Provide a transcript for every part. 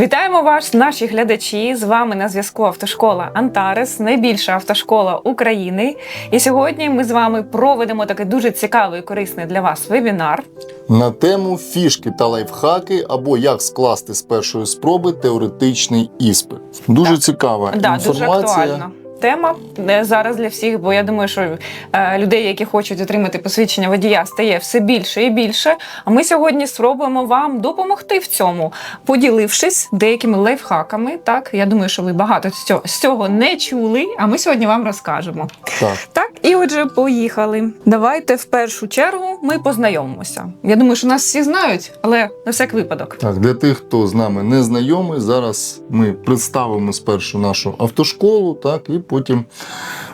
Вітаємо вас, наші глядачі. З вами на зв'язку автошкола Антарес, найбільша автошкола України. І сьогодні ми з вами проведемо такий дуже цікавий і корисний для вас вебінар. на тему фішки та лайфхаки або як скласти з першої спроби теоретичний іспит. Дуже Так. цікава Да, дуже інформація. Тема е, зараз для всіх, бо я думаю, що е, людей, які хочуть отримати посвідчення водія, стає все більше і більше. А ми сьогодні спробуємо вам допомогти в цьому, поділившись деякими лайфхаками. Так, я думаю, що ви багато з цього не чули. А ми сьогодні вам розкажемо. Так. Так, і отже, поїхали. Давайте в першу чергу ми познайомимося. Я думаю, що нас всі знають, але на всяк випадок. Так, для тих, хто з нами не знайомий, зараз ми представимо спершу нашу автошколу, так, і потім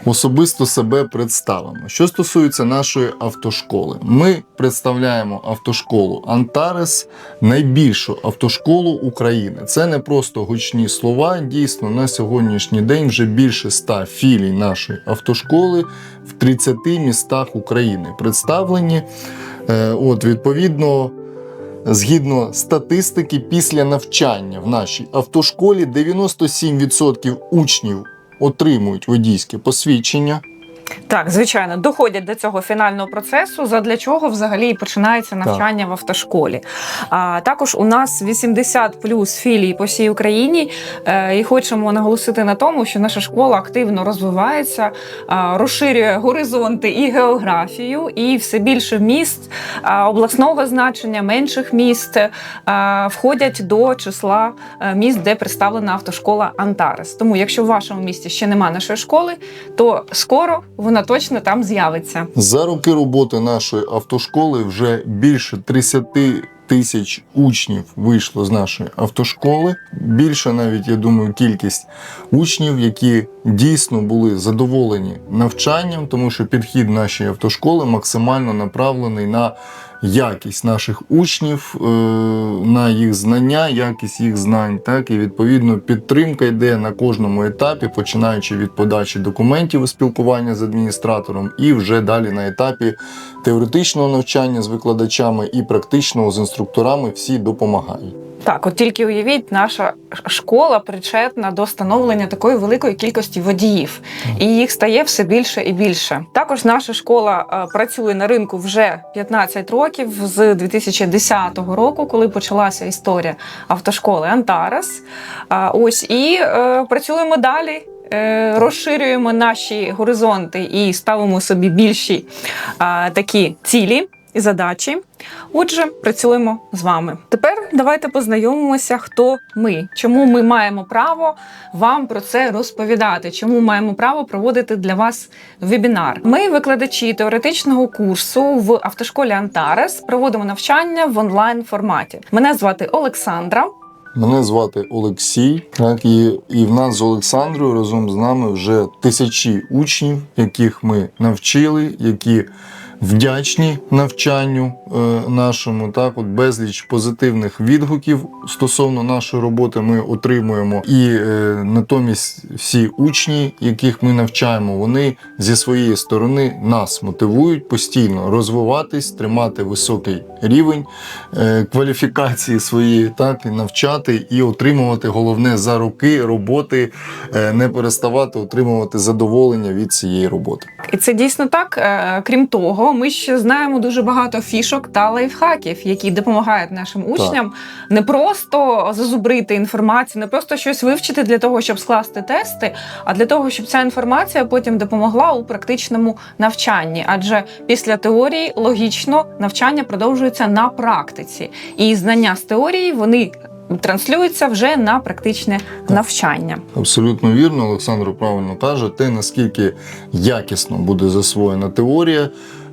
особисто себе представимо. Що стосується нашої автошколи, ми представляємо автошколу Антарес, найбільшу автошколу України. Це не просто гучні слова. Дійсно, на сьогоднішній день вже більше 100 філій нашої автошколи в 30 містах України представлені. Е, От, відповідно, Згідно статистики, після навчання в нашій автошколі 97% учнів отримують водійське посвідчення. Так, звичайно, доходять до цього фінального процесу, задля чого взагалі і починається навчання в автошколі. А також у нас 80 плюс філій по всій Україні, е, і хочемо наголосити на тому, що наша школа активно розвивається, розширює горизонти і географію, і все більше міст обласного значення, менших міст входять до числа е, міст, де представлена автошкола Антарес. Тому, якщо в вашому місті ще немає нашої школи, то скоро вона точно там з'явиться. За роки роботи нашої автошколи вже більше 30 тисяч учнів вийшло з нашої автошколи. Більше навіть, я думаю, кількість учнів, які дійсно були задоволені навчанням, тому що підхід нашої автошколи максимально направлений на якість наших учнів, е, на їх знання, якість їх знань. Так і відповідно підтримка йде на кожному етапі, починаючи від подачі документів у спілкування з адміністратором, і вже далі на етапі теоретичного навчання з викладачами і практичного з інструкторами всі допомагають. Так, от тільки уявіть, наша школа причетна до становлення такої великої кількості водіїв, і їх стає все більше і більше. Також наша школа е, працює на ринку вже 15 років з 2010 року, коли почалася історія автошколи Антарес. Ось і е, працюємо далі. е, Розширюємо наші горизонти і ставимо собі більші а, такі цілі і задачі. Отже, працюємо з вами. Тепер давайте познайомимося, хто ми, чому ми маємо право вам про це розповідати, чому маємо право проводити для вас вебінар. Ми, викладачі теоретичного курсу в автошколі Антарес, проводимо навчання в онлайн форматі. Мене звати Олександра. Мене звати Олексій, так і, і в нас з Олександрою разом з нами вже тисячі учнів, яких ми навчили, які вдячні навчанню е, нашому. Так, от безліч позитивних відгуків стосовно нашої роботи ми отримуємо. І е, натомість всі учні, яких ми навчаємо, вони зі своєї сторони нас мотивують постійно розвиватись, тримати високий рівень е, кваліфікації своєї, так і навчати і отримувати головне за роки роботи, е, не переставати отримувати задоволення від цієї роботи. І це дійсно так. Е, Крім того, ми ще знаємо дуже багато фішок та лайфхаків, які допомагають нашим учням не просто зазубрити інформацію, не просто щось вивчити для того, щоб скласти тести, а для того, щоб ця інформація потім допомогла у практичному навчанні. Адже після теорії логічно навчання продовжується на практиці, і знання з теорії вони транслюються вже на практичне навчання. Абсолютно вірно, Олександр правильно каже, те, наскільки якісно буде засвоєна теорія,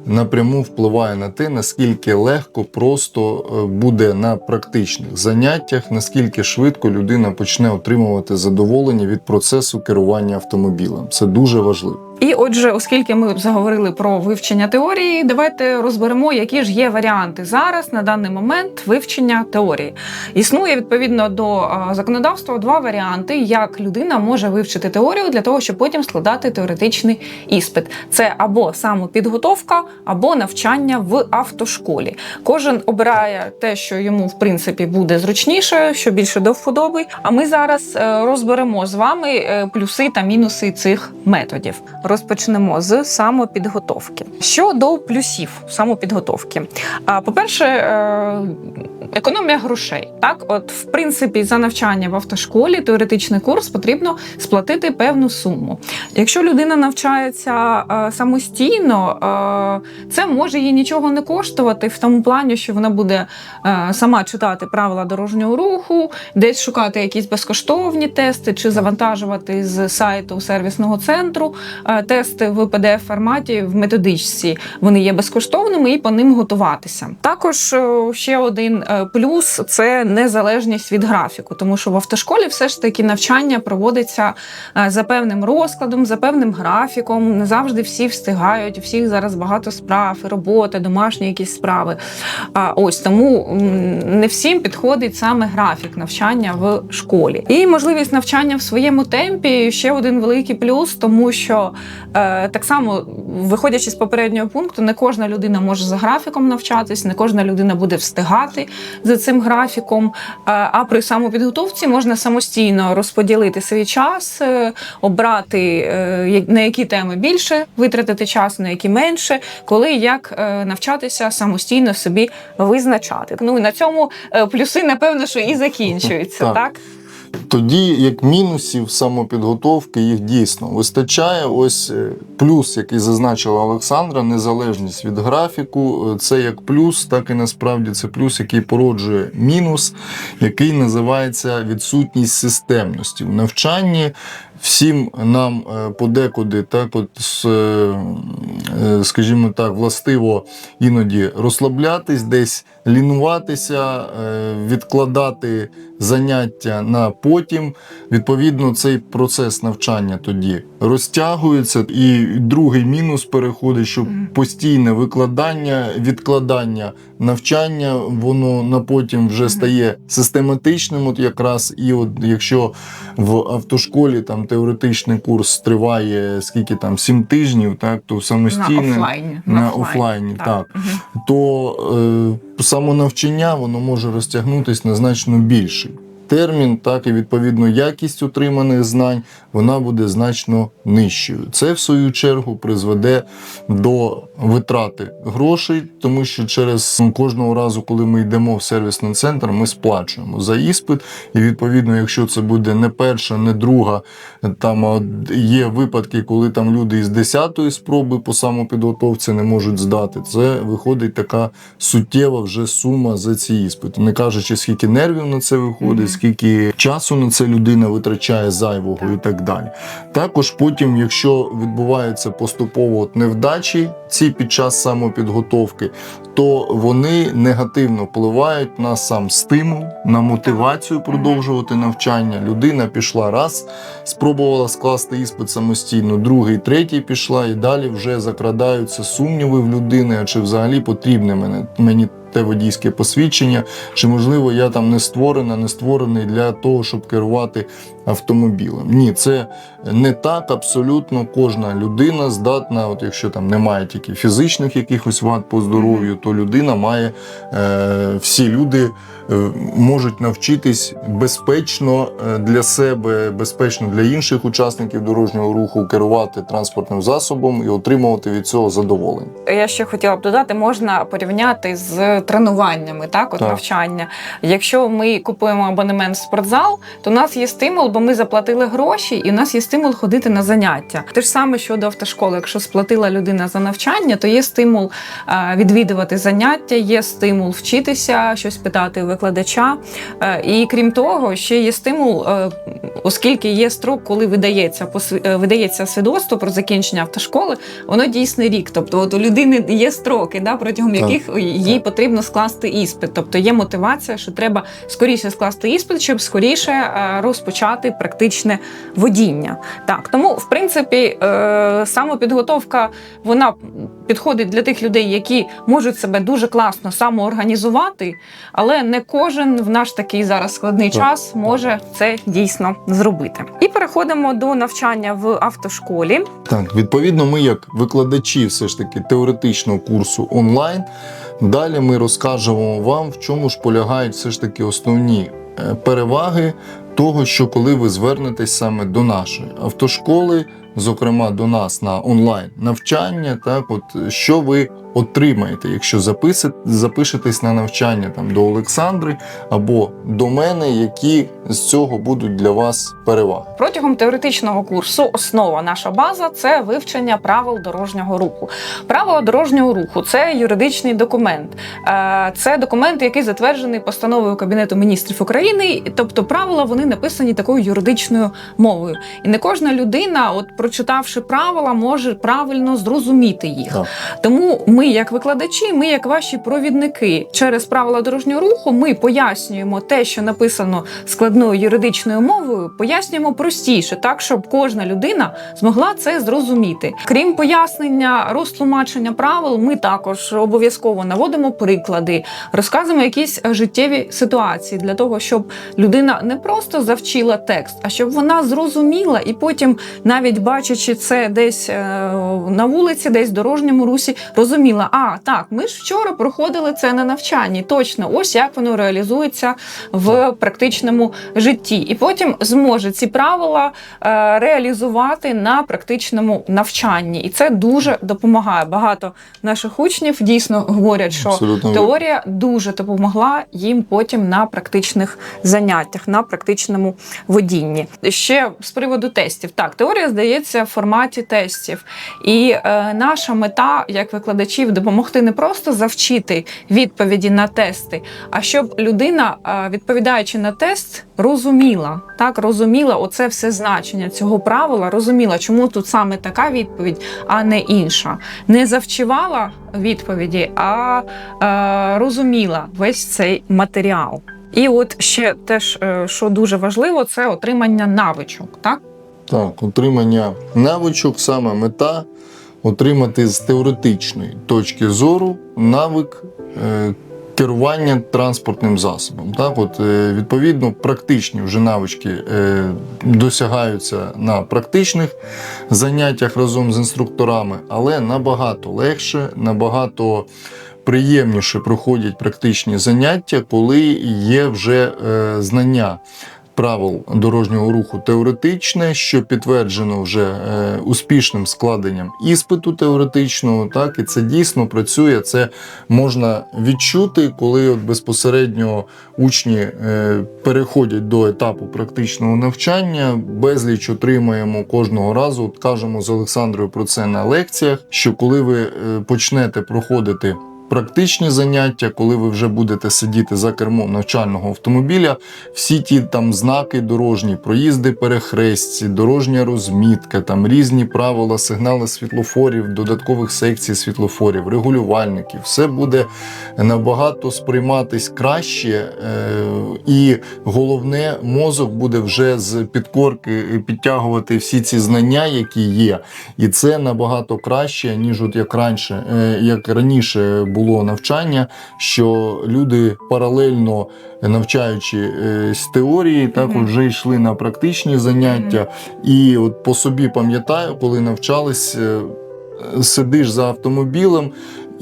напряму впливає на те, наскільки легко просто е, буде на практичних заняттях, наскільки швидко людина почне отримувати задоволення від процесу керування автомобілем. Це дуже важливо. І отже, оскільки ми заговорили про вивчення теорії, давайте розберемо, які ж є варіанти зараз на даний момент вивчення теорії. Існує відповідно до законодавства два варіанти, як людина може вивчити теорію для того, щоб потім складати теоретичний іспит. Це або самопідготовка, або навчання в автошколі. Кожен обирає те, що йому в принципі буде зручніше, що більше до вподоби. А ми зараз е, розберемо з вами е, плюси та мінуси цих методів. Розпочнемо з самопідготовки. Щодо плюсів самопідготовки, А, по-перше, е, економія грошей. Так, от в принципі, за навчання в автошколі теоретичний курс потрібно сплатити певну суму. Якщо людина навчається е, самостійно, е, це може їй нічого не коштувати в тому плані, що вона буде сама читати правила дорожнього руху, десь шукати якісь безкоштовні тести чи завантажувати з сайту сервісного центру тести в pdf форматі в методичці. Вони є безкоштовними і по ним готуватися. Також е, ще один е, плюс це незалежність від графіку, тому що в автошколі все ж таки навчання проводиться е, за певним розкладом, за певним графіком. Не завжди всі встигають, у всіх зараз багато справ, і роботи, домашні якісь справи. Ось тому не всім підходить саме графік навчання в школі. І можливість навчання в своєму темпі ще один великий плюс, тому що е, так само, виходячи з попереднього пункту, не кожна людина може за графіком навчатись, не кожна людина буде встигати за цим графіком. Е, а при самопідготовці можна самостійно розподілити свій час, е, обрати е, на які теми більше витратити час, на які менше, коли і як е, навчатися самостійно собі визначати. Ну і на цьому е, плюси, напевно, що і закінчуються, Так. так? Тоді, як мінусів самопідготовки, їх дійсно вистачає. Ось е, плюс, який зазначила Олександра, незалежність від графіку. Е, Це як плюс, так і насправді це плюс, який породжує мінус, який називається відсутність системності. В навчанні всім нам е, подекуди, так от, е, е, скажімо так, властиво іноді розслаблятись, десь лінуватися, відкладати заняття на потім. Відповідно, цей процес навчання тоді розтягується. І другий мінус переходить, що постійне викладання, відкладання навчання, воно на потім вже стає систематичним. От якраз і от якщо в автошколі там теоретичний курс триває скільки там сім тижнів, так то На самостійно офлайні. на офлайні, так. Мгм. то е, самонавчання воно може розтягнутися на значно більший термін, так і відповідно якість отриманих знань вона буде значно нижчою. Це в свою чергу призведе до витрати грошей, тому що через кожного разу, коли ми йдемо в сервісний центр, ми сплачуємо за іспит. І відповідно, якщо це буде не перша, не друга, там є випадки, коли там люди із 10-ї спроби по самопідготовці не можуть здати. Це виходить така суттєва вже сума за ці іспити. Не кажучи, скільки нервів на це виходить, скільки часу на це людина витрачає зайвого і так далі. Також потім, якщо відбуваються поступово от невдачі ці під час самопідготовки, то вони негативно впливають на сам стимул, на мотивацію продовжувати навчання. Людина пішла раз, спробувала скласти іспит самостійно, другий, третій пішла, і далі вже закрадаються сумніви в людини, а чи взагалі потрібне мене мені. Те водійське посвідчення, чи можливо я там не створена, не створений для того, щоб керувати автомобілем. Ні, це не так. Абсолютно кожна людина здатна, от якщо там немає тільки фізичних якихось вад по здоров'ю, то людина має е, всі люди е, можуть навчитись безпечно е, для себе, безпечно для інших учасників дорожнього руху керувати транспортним засобом і отримувати від цього задоволення. Я ще хотіла б додати, можна порівняти з тренуваннями, так, от Так. навчання. Якщо ми купуємо абонемент в спортзал, то у нас є стимул, бо ми заплатили гроші, і у нас є стимул ходити на заняття. Те ж саме щодо автошколи. Якщо сплатила людина за навчання, то є стимул е, відвідувати заняття, є стимул вчитися, щось питати в викладача. Е, І крім того, ще є стимул, е, оскільки є строк, коли видається видається свідоцтво про закінчення автошколи, воно дійсний рік. Тобто, от у людини є строки, да, протягом Так, яких їй потрібно скласти іспит. Тобто є мотивація, що треба скоріше скласти іспит, щоб скоріше розпочати практичне водіння. Так, тому в принципі е, самопідготовка вона підходить для тих людей, які можуть себе дуже класно самоорганізувати, але не кожен в наш такий зараз складний час може це дійсно зробити. І переходимо до навчання в автошколі. Так, відповідно, ми, як викладачі, все ж таки теоретичного курсу онлайн. Далі ми розкажемо вам, в чому ж полягають все ж таки основні е, переваги того, що коли ви звернетесь саме до нашої автошколи, зокрема до нас на онлайн навчання, так от що ви отримаєте, якщо запишетесь на навчання там до Олександри або до мене, які з цього будуть для вас переваги. Протягом теоретичного курсу основа наша база це вивчення правил дорожнього руху. Правила дорожнього руху це юридичний документ. Е, Це документ, який затверджений постановою Кабінету міністрів України. Тобто правила вони написані такою юридичною мовою. І не кожна людина, от прочитавши правила, може правильно зрозуміти їх. Так. Тому ми, як викладачі, ми, як ваші провідники, через правила дорожнього руху, ми пояснюємо те, що написано складною юридичною мовою, пояснюємо простіше, так щоб кожна людина змогла це зрозуміти. Крім пояснення, розтлумачення правил, ми також обов'язково наводимо приклади, розказуємо якісь життєві ситуації для того, щоб людина не просто завчила текст, а щоб вона зрозуміла і потім, навіть бачачи це десь е, на вулиці, десь в дорожньому русі, розуміла: а так, ми ж вчора проходили це на навчанні. Точно, ось як воно реалізується в практичному житті, і потім зможе ці правила е, реалізувати на практичному навчанні, і це дуже допомагає. Багато наших учнів дійсно говорять, що Абсолютно теорія дуже допомогла їм потім на практичних заняттях, на практичному водінні. Ще з приводу тестів. Так, теорія здається в форматі тестів, і е, наша мета як викладачів допомогти не просто завчити відповіді на тести, а щоб людина, відповідаючи на тест, розуміла, так розуміла оце все значення цього правила, розуміла, чому тут саме така відповідь, а не інша. Не завчивала відповіді, а е, розуміла весь цей матеріал. І от ще теж, е, що дуже важливо, це отримання навичок. Так, Так, отримання навичок, саме мета отримати з теоретичної точки зору навик е, керування транспортним засобом. Так, от, е, відповідно, практичні вже навички е, досягаються на практичних заняттях разом з інструкторами, але набагато легше, набагато приємніше проходять практичні заняття, коли є вже знання правил дорожнього руху теоретичне, що підтверджено вже е, успішним складенням іспиту теоретичного. Так, і це дійсно працює. Це можна відчути, коли от безпосередньо учні е, переходять до етапу практичного навчання. Безліч отримаємо кожного разу. От кажемо з Олександрою про це на лекціях. Що коли ви е, почнете проходити практичні заняття, коли ви вже будете сидіти за кермом навчального автомобіля, всі ті там знаки дорожні, проїзди перехресті, дорожня розмітка, там різні правила, сигнали світлофорів, додаткових секцій світлофорів, регулювальників, все буде набагато сприйматись краще, е, і головне, мозок буде вже з підкорки підтягувати всі ці знання, які є, і це набагато краще, ніж от як раніше, е, як раніше було навчання, що люди паралельно навчаючи е, з теорії, так mm -hmm. вже йшли на практичні заняття. І от по собі пам'ятаю, коли навчались, е, сидиш за автомобілем.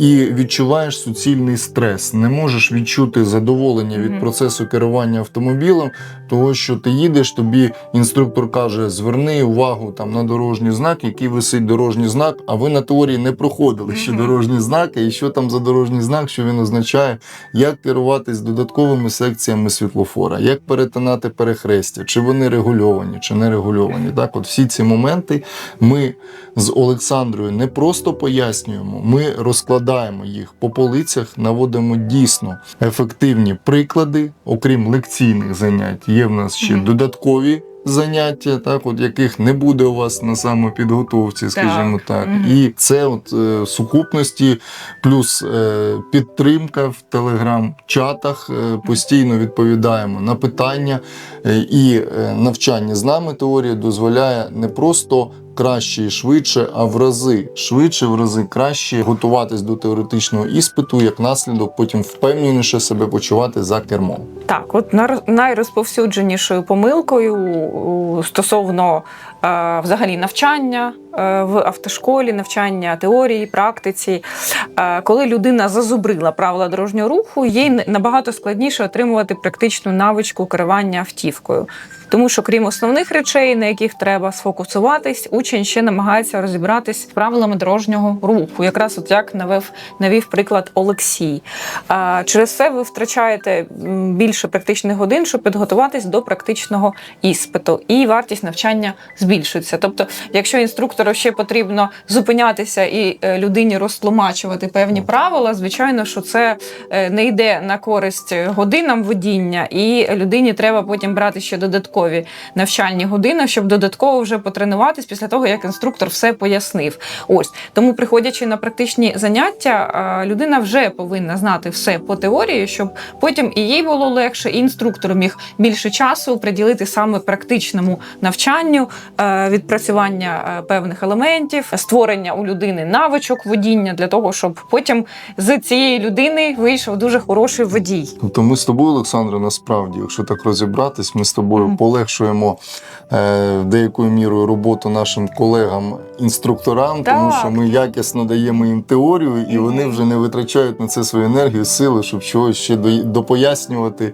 І відчуваєш суцільний стрес. Не можеш відчути задоволення від процесу керування автомобілем, того що ти їдеш, тобі інструктор каже: зверни увагу там на дорожній знак, який висить дорожній знак. А ви на теорії не проходили Мгм. дорожні знаки, і що там за дорожній знак, що він означає, як керуватись додатковими секціями світлофора, як перетинати перехрестя, чи вони регульовані, чи не регульовані. Так, от всі ці моменти ми з Олександрою не просто пояснюємо, ми розкладаємо розкладаємо їх по полицях, наводимо дійсно ефективні приклади, окрім лекційних занять. Є в нас ще Мгм. додаткові. Заняття, так, от яких не буде у вас на самопідготовці, скажімо так. Мгм. І це от е, сукупності, плюс е, підтримка в телеграм-чатах. Е, постійно відповідаємо на питання. Е, і е, навчання з нами теорія дозволяє не просто краще і швидше, а в рази швидше, в рази краще готуватись до теоретичного іспиту, як наслідок, потім впевненіше себе почувати за кермом. Так, от найрозповсюдженішою помилкою стосовно е, взагалі навчання е, в автошколі, навчання теорії, практиці, е, коли людина зазубрила правила дорожнього руху, їй набагато складніше отримувати практичну навичку керування автівкою. Тому що, крім основних речей, на яких треба сфокусуватись, учень ще намагається розібратись з правилами дорожнього руху. Якраз от як навів, навів приклад Олексій. Через це ви втрачаєте м, більше практичних годин, щоб підготуватись до практичного іспиту, і вартість навчання збільшується. Тобто, якщо інструктору ще потрібно зупинятися і е, людині розтлумачувати певні правила, звичайно, що це е, не йде на користь годинам водіння, і людині треба потім брати ще додаткові навчальні години, щоб додатково вже потренуватись після того, як інструктор все пояснив. Ось тому, приходячи на практичні заняття, людина вже повинна знати все по теорії, щоб потім і їй було легше, і інструктор міг більше часу приділити саме практичному навчанню, е, відпрацювання е, певних елементів, створення у людини навичок водіння для того, щоб потім з цієї людини вийшов дуже хороший водій. Тобто ми з тобою, Олександра, насправді, якщо так розібратись, ми з тобою Мгм. полегшуємо е, деякою мірою роботу нашим колегам-інструкторам, тому що ми якісно даємо їм теорію, і Мгм. вони вже не витрачають на це свою енергію, сили, щоб чогось ще до- допояснювати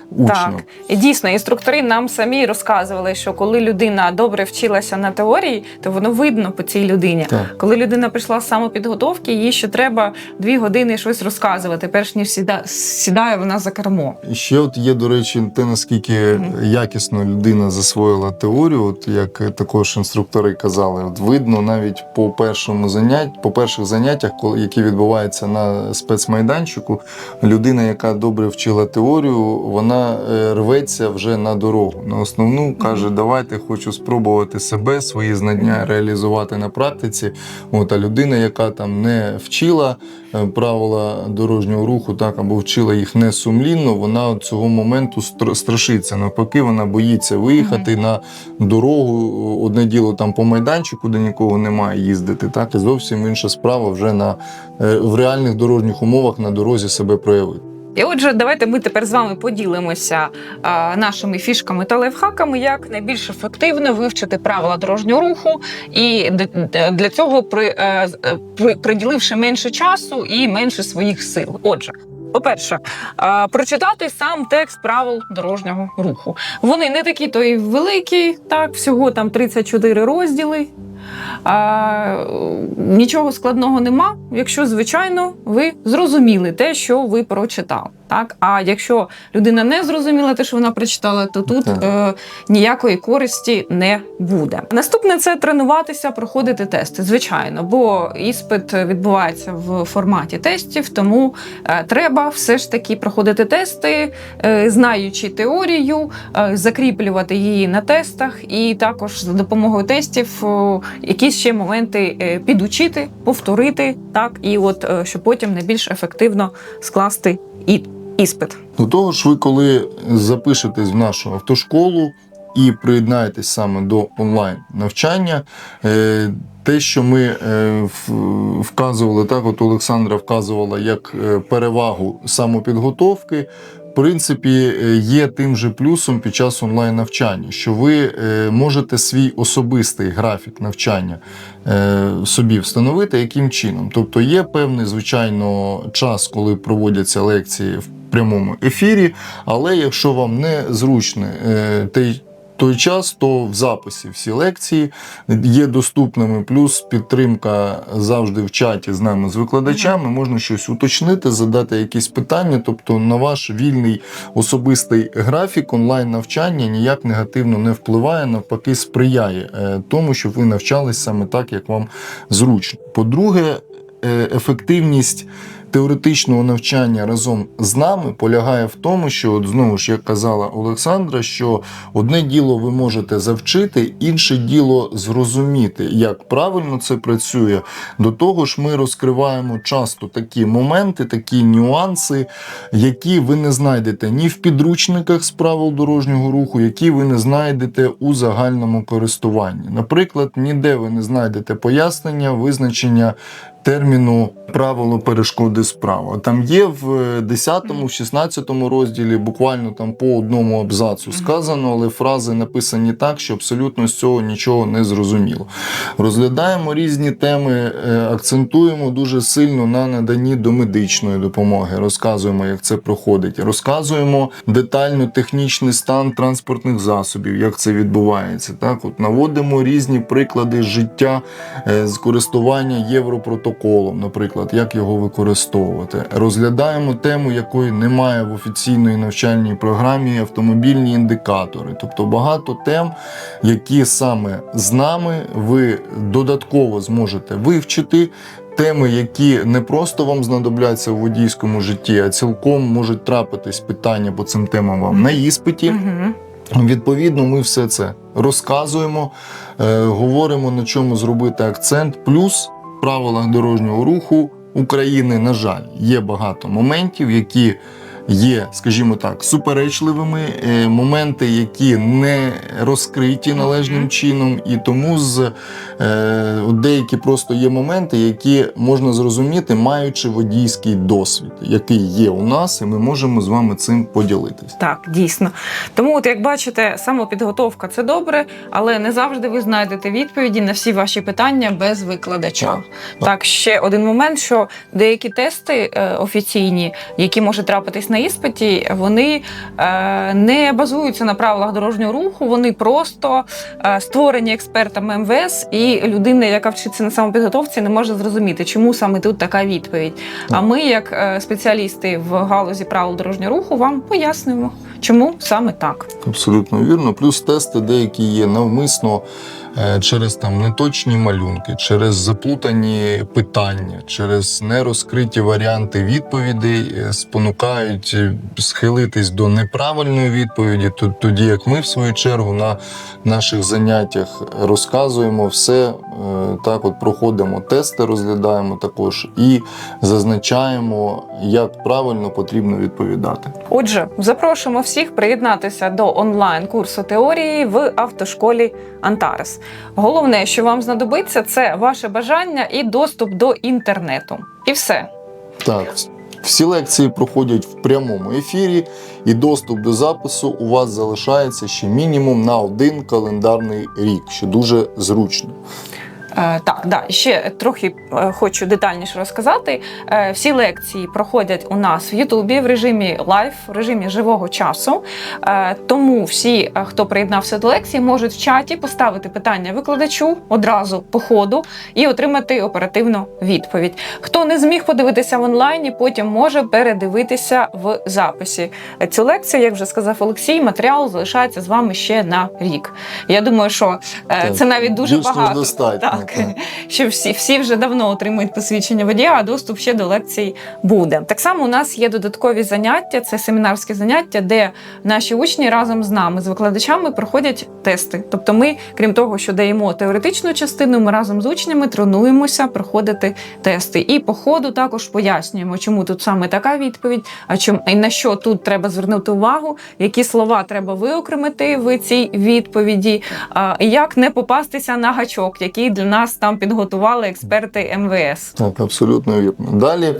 учням. Так, і дійсно, інструктори нам самі розказували, що коли людина добре вчилася на теорії, то воно видно по цій людині. Так. Коли людина прийшла з самопідготовки, їй ще треба дві години щось розказувати, перш ніж сіда- сідає вона за кермо. І ще от є, до речі, те, наскільки якісно людина засвоїла теорію, от як також інструктори казали, от видно навіть по першому занять, по перших заняттях, коли які відбуваються на спецмайданчику, людина, яка добре вчила теорію, вона е, рветься вже на дорогу. На основну каже, давайте хочу спробувати себе, свої знання реалізувати на практиці. От а людина, яка там не вчила е, правила дорожнього руху, так або вчила їх не сумлінно, вона от цього моменту стр- страшиться. Навпаки, вона боїться виїхати на дорогу. Одне діло там по майданчику, де нікого немає їздити. Так і зовсім інша справа вже на е, в реальних дорожніх умовах на дорозі себе проявити. І отже, давайте ми тепер з вами поділимося а, нашими фішками та лайфхаками, як найбільш ефективно вивчити правила дорожнього руху, і для цього при, е, е, при- приділивши менше часу і менше своїх сил. Отже. По-перше, прочитати сам текст правил дорожнього руху. Вони не такі то й великі, так, всього там 34 розділи. А, нічого складного нема, якщо, звичайно, ви зрозуміли те, що ви прочитали. Так? А якщо людина не зрозуміла те, що вона прочитала, то тут е, ніякої користі не буде. Наступне це тренуватися, проходити тести, звичайно, бо іспит відбувається в форматі тестів, тому е, треба все ж таки проходити тести, е, знаючи теорію, е, закріплювати її на тестах, і також за допомогою тестів е, якісь ще моменти е, підучити, повторити, так і от е, щоб потім найбільш ефективно скласти і іспит. До того ж, ви коли запишетесь в нашу автошколу і приєднаєтесь саме до онлайн навчання, е, те, що ми вказували, так, от Олександра вказувала як перевагу самопідготовки. В принципі, е, є тим же плюсом під час онлайн навчання, що ви е, можете свій особистий графік навчання е, собі встановити яким чином. Тобто є певний, звичайно, час, коли проводяться лекції в прямому ефірі, але якщо вам не зручний е, той, той час, то в записі всі лекції є доступними. Плюс підтримка завжди в чаті з нами з викладачами. Можна щось уточнити, задати якісь питання. Тобто на ваш вільний особистий графік онлайн навчання ніяк негативно не впливає, навпаки, сприяє е, тому, щоб ви навчались саме так, як вам зручно. По-друге, е, ефективність теоретичного навчання разом з нами полягає в тому, що от знову ж як казала Олександра, що одне діло ви можете завчити, інше діло зрозуміти, як правильно це працює. До того ж, ми розкриваємо часто такі моменти, такі нюанси, які ви не знайдете ні в підручниках з правил дорожнього руху, які ви не знайдете у загальному користуванні. Наприклад, ніде ви не знайдете пояснення, визначення терміну правило перешкоди справа. Там є в 10, в 16 розділі буквально там по одному абзацу сказано, але фрази написані так, що абсолютно з цього нічого не зрозуміло. Розглядаємо різні теми, е, акцентуємо дуже сильно на наданні домедичної допомоги. Розказуємо, як це проходить. Розказуємо детально технічний стан транспортних засобів, як це відбувається. Так, от наводимо різні приклади життя е, з користування європротоколом, наприклад, як його використовувати. Розглядаємо тему, якої немає в офіційної навчальній програмі автомобільні індикатори, тобто багато тем, які саме з нами ви додатково зможете вивчити. Теми, які не просто вам знадобляться в водійському житті, а цілком можуть трапитись питання по цим темам вам на іспиті. Угу. Відповідно, ми все це розказуємо, е, говоримо на чому зробити акцент. Плюс правилах дорожнього руху України, на жаль, є багато моментів, які є, скажімо так, суперечливими, е, моменти, які не розкриті належним чином, і тому з е, деякі просто є моменти, які можна зрозуміти, маючи водійський досвід, який є у нас, і ми можемо з вами цим поділитися. Так, дійсно. Тому, от як бачите, самопідготовка це добре, але не завжди ви знайдете відповіді на всі ваші питання без викладача. Так, Так, так. ще один момент, що деякі тести е, офіційні, які можуть трапитись на іспиті, вони е, не базуються на правилах дорожнього руху, вони просто е, створені експертами МВС, і людина, яка вчиться на самопідготовці, не може зрозуміти, чому саме тут така відповідь. А ми, як е, спеціалісти в галузі правил дорожнього руху, вам пояснюємо, чому саме так. Абсолютно вірно. Плюс тести деякі є навмисно через там неточні малюнки, через заплутані питання, через нерозкриті варіанти відповідей е, спонукають е, схилитись до неправильної відповіді. Тоді як ми, в свою чергу, на наших заняттях розказуємо все, е, так от проходимо тести, розглядаємо також і зазначаємо, як правильно потрібно відповідати. Отже, запрошуємо всіх приєднатися до онлайн-курсу теорії в автошколі Антарес. Головне, що вам знадобиться, це ваше бажання і доступ до інтернету. І все. Так, всі лекції проходять в прямому ефірі, і доступ до запису у вас залишається ще мінімум на один календарний рік, що дуже зручно. Е, так, да, ще трохи е, хочу детальніше розказати. Е, всі лекції проходять у нас в Ютубі в режимі лайв, в режимі живого часу. Е, тому всі, хто приєднався до лекції, можуть в чаті поставити питання викладачу одразу по ходу і отримати оперативну відповідь. Хто не зміг подивитися в онлайні, потім може передивитися в записі. Цю лекцію, як вже сказав Олексій, матеріал залишається з вами ще на рік. Я думаю, що е, це навіть дуже багато. Так, що всі, всі вже давно отримують посвідчення водія, а доступ ще до лекцій буде. Так само у нас є додаткові заняття, це семінарські заняття, де наші учні разом з нами, з викладачами, проходять тести. Тобто, ми, крім того, що даємо теоретичну частину, ми разом з учнями тренуємося проходити тести. І по ходу також пояснюємо, чому тут саме така відповідь, а чому і на що тут треба звернути увагу, які слова треба виокремити в цій відповіді, і як не попастися на гачок, який для нас там підготували експерти МВС. Так, абсолютно вірно. Далі.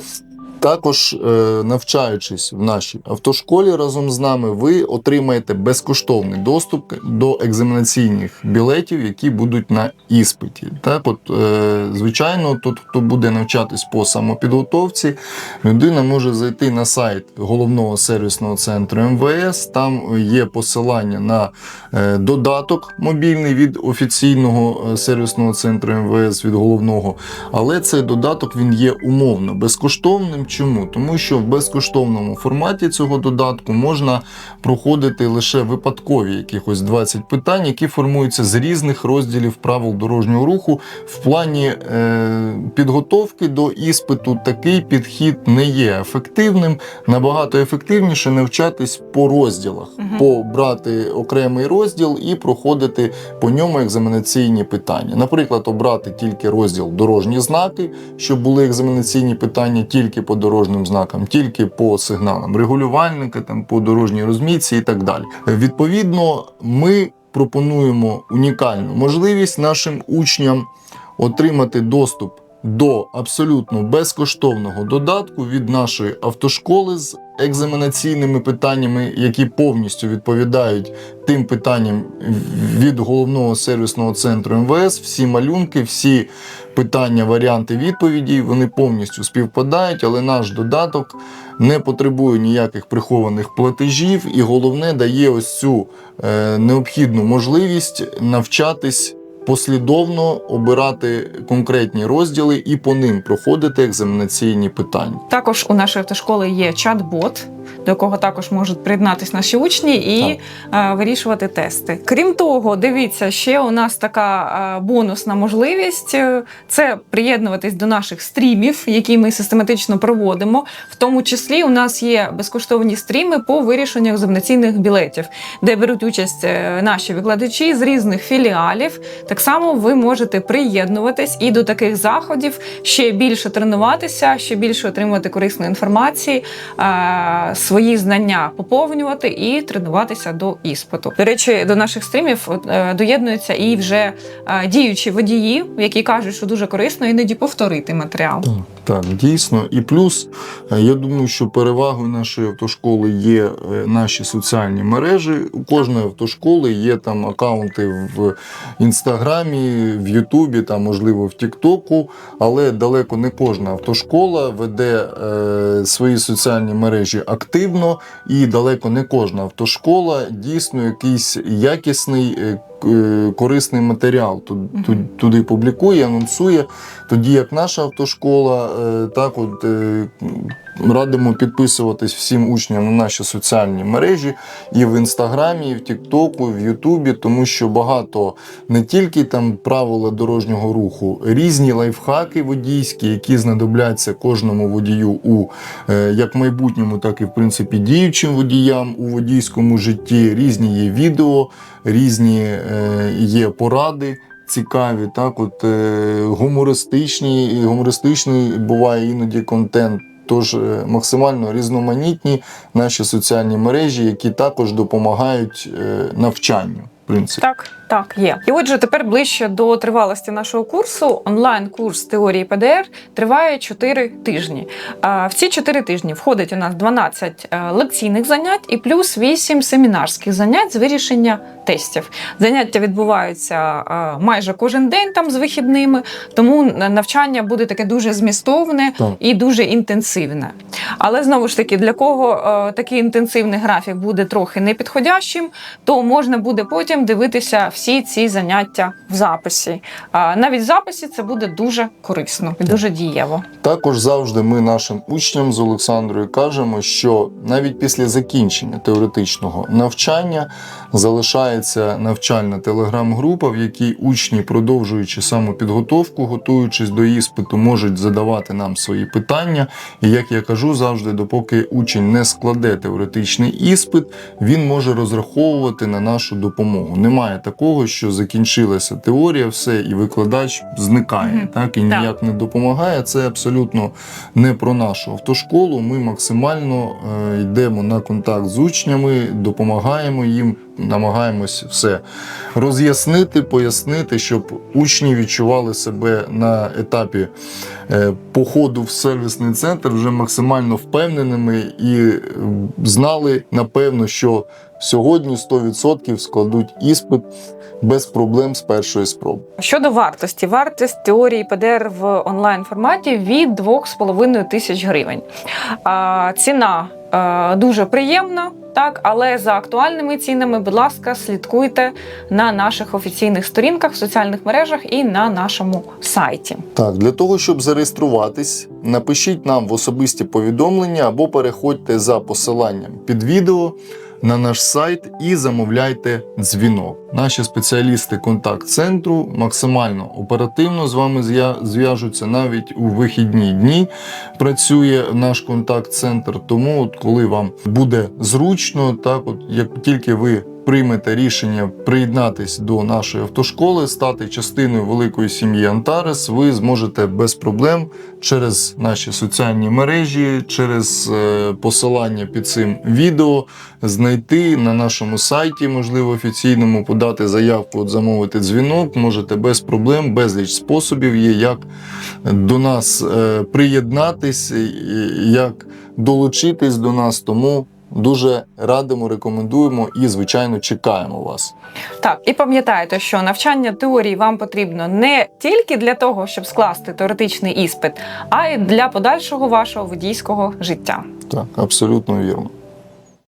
Також, е, навчаючись в нашій автошколі разом з нами, ви отримаєте безкоштовний доступ до екзаменаційних білетів, які будуть на іспиті. Так, от, е, звичайно, тут хто буде навчатись по самопідготовці, людина може зайти на сайт головного сервісного центру МВС. Там є посилання на е, додаток мобільний від офіційного сервісного центру МВС від головного. Але цей додаток він є умовно безкоштовним. Чому? Тому що в безкоштовному форматі цього додатку можна проходити лише випадкові якихось 20 питань, які формуються з різних розділів правил дорожнього руху. В плані е, підготовки до іспиту такий підхід не є ефективним. Набагато ефективніше навчатись по розділах, Мгм. побрати окремий розділ і проходити по ньому екзаменаційні питання. Наприклад, обрати тільки розділ дорожні знаки, щоб були екзаменаційні питання тільки по дорожнім знакам, тільки по сигналам регулювальника, там по дорожній розмітці і так далі. Відповідно, ми пропонуємо унікальну можливість нашим учням отримати доступ до абсолютно безкоштовного додатку від нашої автошколи з екзаменаційними питаннями, які повністю відповідають тим питанням від головного сервісного центру МВС. Всі малюнки, всі питання, варіанти відповіді, вони повністю співпадають, але наш додаток не потребує ніяких прихованих платежів, і головне дає ось цю е, необхідну можливість навчатись послідовно обирати конкретні розділи і по ним проходити екзаменаційні питання. Також у нашої автошколи є чат-бот, до якого також можуть приєднатися наші учні і е, вирішувати тести. Крім того, дивіться, ще у нас така е, бонусна можливість е, це приєднуватись до наших стрімів, які ми систематично проводимо. В тому числі у нас є безкоштовні стріми по вирішенню екзаменаційних білетів, де беруть участь наші викладачі з різних філіалів. Так само ви можете приєднуватись і до таких заходів ще більше тренуватися, ще більше отримувати корисної інформації, е, свої знання поповнювати і тренуватися до іспиту. До речі, до наших стрімів е, доєднуються і вже е, діючі водії, які кажуть, що дуже корисно іноді повторити матеріал. Так, так, дійсно. І плюс, я думаю, що перевагою нашої автошколи є наші соціальні мережі. У кожної автошколи є там акаунти в інстаграмі, в Ютубі, там, можливо, в Тіктоку, але далеко не кожна автошкола веде е, свої соціальні мережі активно, і далеко не кожна автошкола дійсно якийсь якісний. е, е, Корисний матеріал ту- ту- туди публікує, анонсує. Тоді як наша автошкола, е, так от е, радимо підписуватись всім учням на наші соціальні мережі і в інстаграмі, і в Тіктоку, і в Ютубі, тому що багато не тільки там правила дорожнього руху, різні лайфхаки водійські, які знадобляться кожному водію у е, як майбутньому, так і в принципі діючим водіям у водійському житті. Різні є відео, різні е, є поради цікаві, так от е, гумористичні, гумористичний буває іноді контент. Тож е, максимально різноманітні наші соціальні мережі, які також допомагають е, навчанню. Принципі. Так, так, є. І отже, тепер ближче до тривалості нашого курсу. Онлайн-курс теорії ПДР триває 4 тижні. В ці 4 тижні входить у нас 12 е, лекційних занять і плюс 8 семінарських занять з вирішення тестів. Заняття відбуваються е, майже кожен день там з вихідними, тому навчання буде таке дуже змістовне Так. і дуже інтенсивне. Але знову ж таки, для кого е, такий інтенсивний графік буде трохи непідходящим, то можна буде потім дивитися всі ці заняття в записі. Навіть в записі це буде дуже корисно і дуже дієво. Також завжди ми нашим учням з Олександрою кажемо, що навіть після закінчення теоретичного навчання залишається навчальна телеграм-група, в якій учні, продовжуючи самопідготовку, готуючись до іспиту, можуть задавати нам свої питання. І як я кажу завжди, допоки учень не складе теоретичний іспит, він може розраховувати на нашу допомогу. Немає такого, що закінчилася теорія, все, і викладач зникає, Мгм. так і Так. ніяк не допомагає. Це абсолютно не про нашу автошколу. Ми максимально е, йдемо на контакт з учнями, допомагаємо їм, намагаємось все роз'яснити, пояснити, щоб учні відчували себе на етапі е, походу в сервісний центр вже максимально впевненими і е, знали напевно, що сьогодні 100% складуть іспит без проблем з першої спроби. Щодо вартості, вартість теорії ПДР в онлайн форматі від 2,5 тисяч гривень. А, ціна е, дуже приємна. Так, але за актуальними цінами, будь ласка, слідкуйте на наших офіційних сторінках в соціальних мережах і на нашому сайті. Так, для того, щоб зареєструватись, напишіть нам в особисті повідомлення або переходьте за посиланням під відео на наш сайт і замовляйте дзвінок. Наші спеціалісти контакт-центру максимально оперативно з вами зв'яжуться навіть у вихідні дні. Працює наш контакт-центр. Тому, от коли вам буде зручно, так от як тільки ви приймете рішення приєднатись до нашої автошколи, стати частиною великої сім'ї Антарес, ви зможете без проблем через наші соціальні мережі, через е, посилання під цим відео знайти на нашому сайті, можливо, офіційному, подати заявку, от замовити дзвінок. Можете без проблем, безліч способів є, як до нас е, приєднатись, як долучитись до нас. Тому дуже радимо, рекомендуємо і, звичайно, чекаємо вас. Так, і пам'ятайте, що навчання теорії вам потрібно не тільки для того, щоб скласти теоретичний іспит, а й для подальшого вашого водійського життя. Так, абсолютно вірно.